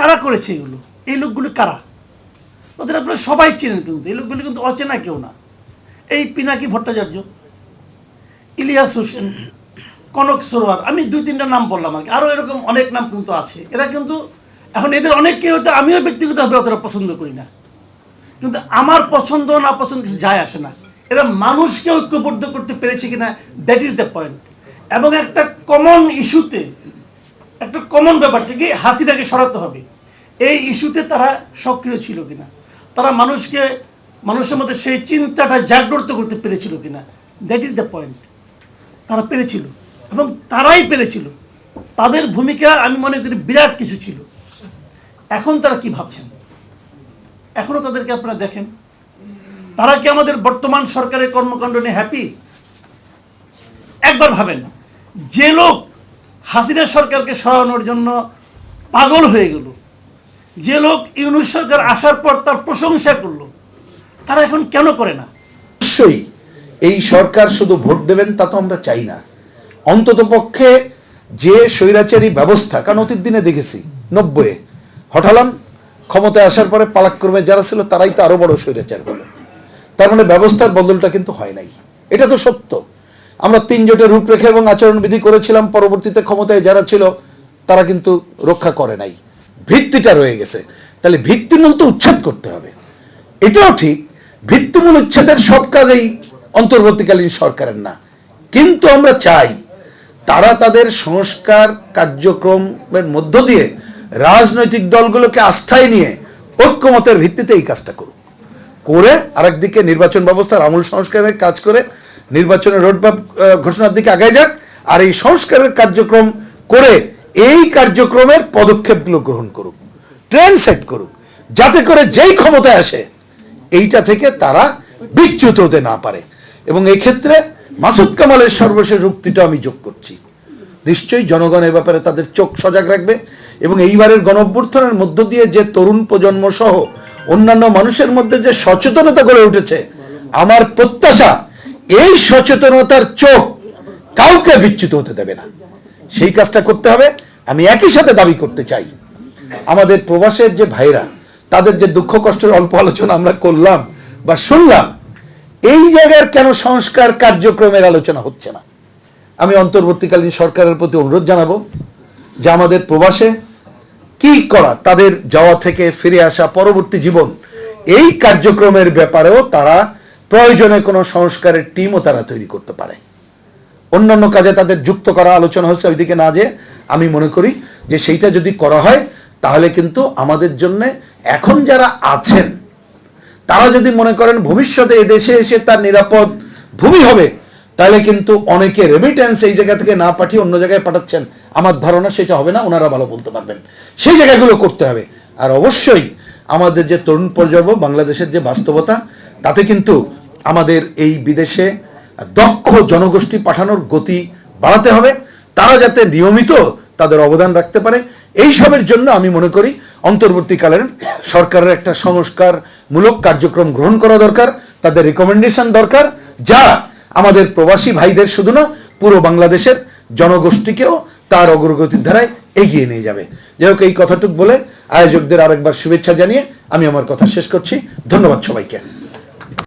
কারা করেছে এগুলো? এই লোকগুলো কারা? ওদের আপনারা সবাই চেনেন কিন্তু। এই লোকগুলো কিন্তু অচেনা কেউ না। এই পিনাকি ভট্টাচার্য, ইলিয়াস হোসেন, কনক সরোয়ার, আমি দুই তিনটা নাম বললাম আর কি। আরও এরকম অনেক নাম কিন্তু আছে। এরা কিন্তু এখন এদের অনেককে হয়তো আমিও ব্যক্তিগতভাবে অতটা পছন্দ করি না। কিন্তু আমার পছন্দ না পছন্দ কিছু যায় আসে না। এরা মানুষকে ঐক্যবদ্ধ করতে পেরেছে কিনা দ্যাট ইজ দ্য পয়েন্ট এবং একটা কমন ইস্যুতে একটা কমন ব্যাপারটা কি হাসিটাকে সরাতে হবে। এই ইস্যুতে তারা সক্রিয় ছিল কিনা? তারা মানুষকে, মানুষের মধ্যে সেই চিন্তাটা জাগ্রত করতে পেরেছিল কিনা? দ্যাট ইজ দ্য পয়েন্ট তারা পেরেছিল। এবং তারাই পেরেছিল। তাদের ভূমিকা আমি মনে করি বিরাট কিছু ছিল। এখন তারা কি ভাবছেন? এখনও তাদেরকে আপনারা দেখেন? তারা কি আমাদের বর্তমান সরকারের কর্মকাণ্ড নিয়ে হ্যাপি একবার ভাবেন। যে লোক হাসিনা সরকারকে সরানোর জন্য পাগল হয়ে গেল। যে লোক ইউনুস সরকার আসার পর তার প্রশংসা করল, তারা এখন কেন করে না? অবশ্যই এই সরকার শুধু ভোট দেবেন তা তো আমরা চাই না। অন্তত পক্ষে যে স্বৈরাচারী ব্যবস্থা, কারণ অতীত দিনে দেখেছি, নব্বইয়ে হঠালাম ক্ষমতায় আসার পরে পালাক্রমে যারা ছিল তারাই তো আরও বড় স্বৈরাচার হলো। তার মানে ব্যবস্থার বদলটা কিন্তু হয় নাই। এটা তো সত্য। আমরা তিন জোটের রূপরেখা এবং আচরণবিধি করেছিলাম, পরবর্তীতে ক্ষমতায় যারা ছিল, তারা কিন্তু রক্ষা করে নাই। ভিত্তিটা রয়ে গেছে। তাহলে ভিত্তিমূল তো উচ্ছেদ করতে হবে। এটাও ঠিক, ভিত্তিমূল উচ্ছেদের সব কাজেই অন্তর্বর্তীকালীন সরকারের না। কিন্তু আমরা চাই, তারা তাদের সংস্কার কার্যক্রমের মধ্য দিয়ে রাজনৈতিক দলগুলোকে আস্থায় নিয়ে ঐক্যমতের ভিত্তিতে এই কাজটা করুক। করে আরেকদিকে নির্বাচন ব্যবস্থার আমূল সংস্কারের কাজ করে নির্বাচনের রোডম্যাপ ঘোষণার দিকে আগায় যাক আর এই সংস্কারের কার্যক্রম করে এই কার্যক্রমের পদক্ষেপগুলো গ্রহণ করুক ট্রেন সেট করুক, যাতে করে যেই ক্ষমতায় আসে এইটা থেকে তারা বিচ্যুত হতে না পারে। এবং এই ক্ষেত্রে মাসুদ কামালের সর্বশেষ উক্তিটা আমি যোগ করছি। নিশ্চয়ই জনগণ এ ব্যাপারে তাদের চোখ সজাগ রাখবে এবং এইবারের গণঅভ্যুত্থানের মধ্য দিয়ে যে তরুণ প্রজন্ম সহ অন্যান্য মানুষের মধ্যে যে সচেতনতা গড়ে উঠেছে, আমার প্রত্যাশা এই সচেতনতার চোখ কাউকে বিচ্যুত হতে দেবে না। সেই কাজটা করতে হবে। আমি একই সাথে দাবি করতে চাই। আমাদের প্রবাসের যে ভাইরা, তাদের যে দুঃখ কষ্টের অল্প আলোচনা আমরা করলাম বা শুনলাম, এই জায়গার কেন সংস্কার কার্যক্রমের আলোচনা হচ্ছে না? আমি অন্তর্বর্তীকালীন সরকারের প্রতি অনুরোধ জানাব যে আমাদের প্রবাসে কি করা, তাদের যাওয়া থেকে ফিরে আসা পরবর্তী জীবন, এই কার্যক্রমের ব্যাপারেও তারা প্রয়োজনে কোনো সংস্কারের টিমও তারা তৈরি করতে পারে। অন্যান্য কাজে তাদের যুক্ত করা আলোচনা হচ্ছে ওইদিকে না যে আমি মনে করি যে সেইটা যদি করা হয়, তাহলে কিন্তু আমাদের জন্য এখন যারা আছেন, তারা যদি মনে করেন ভবিষ্যতে এই দেশে এসে তার নিরাপদ ভূমি হবে, তাহলে কিন্তু অনেকে রেমিটেন্স এই জায়গা থেকে না পাঠিয়ে অন্য জায়গায় পাঠাচ্ছেন। আমার ধারণা সেটা হবে না, ওনারা ভালো বলতে পারবেন। সেই জায়গাগুলো করতে হবে। আর অবশ্যই আমাদের যে তরুণ প্রজন্ম বাংলাদেশের যে বাস্তবতা, তাতে কিন্তু আমাদের এই বিদেশে দক্ষ জনগোষ্ঠী পাঠানোর গতি বাড়াতে হবে। তারা যাতে নিয়মিত তাদের অবদান রাখতে পারে এইসবের জন্য আমি মনে করি অন্তর্বর্তীকালীন সরকারের একটা সংস্কারমূলক কার্যক্রম গ্রহণ করা দরকার, তাদের রিকমেন্ডেশন দরকার, যা আমাদের প্রবাসী ভাইদের শুধু না, পুরো বাংলাদেশের জনগোষ্ঠীকেও তার অগ্রগতির ধারায় এগিয়ে নিয়ে যাবে। যাই হোক, এই কথাটুক বলে আয়োজকদের আরেকবার শুভেচ্ছা জানিয়ে আমি আমার কথা শেষ করছি। ধন্যবাদ সবাইকে।